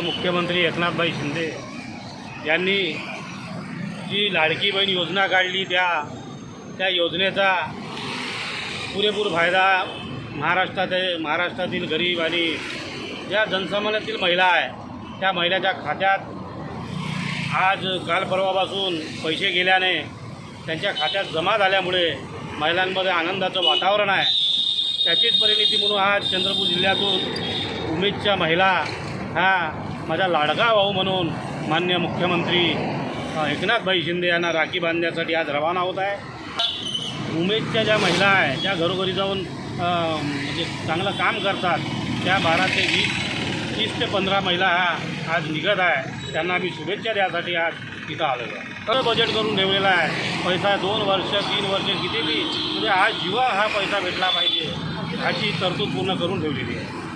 मुख्यमंत्री एकनाथभाई शिंदे यांनी जी लाडकी बहीण योजना काढली त्या त्या योजनेचा पुरेपूर फायदा महाराष्ट्रात महाराष्ट्रातील गरीब आणि ज्या जनसामान्यातील महिला आहे त्या महिलाच्या खात्यात आज काल परवापासून पैसे गेल्याने त्यांच्या खात्यात जमा झाल्यामुळे महिलांमध्ये आनंदाचं वातावरण आहे. त्याचीच परिणिती म्हणून आज चंद्रपूर जिल्ह्यातून उमेदच्या महिला ह्या माझा लाडका भाऊ म्हणून मान्य मुख्यमंत्री एकनाथभाई शिंदे यांना राखी बांधण्यासाठी आज रवाना होत आहे. उमेदच्या ज्या महिला आहे ज्या घरोघरी जाऊन म्हणजे चांगलं काम करतात. त्या बारा ते वीस तीस ते पंधरा महिला हा आज निघत आहे. त्यांना मी शुभेच्छा द्यासाठी आज इथं आलेलो आहे. खरं बजेट करून ठेवलेलं आहे. पैसा दोन वर्ष तीन वर्ष किती बी म्हणजे आज जीवा हा पैसा भेटला पाहिजे. ह्याची तरतूद पूर्ण करून ठेवलेली आहे.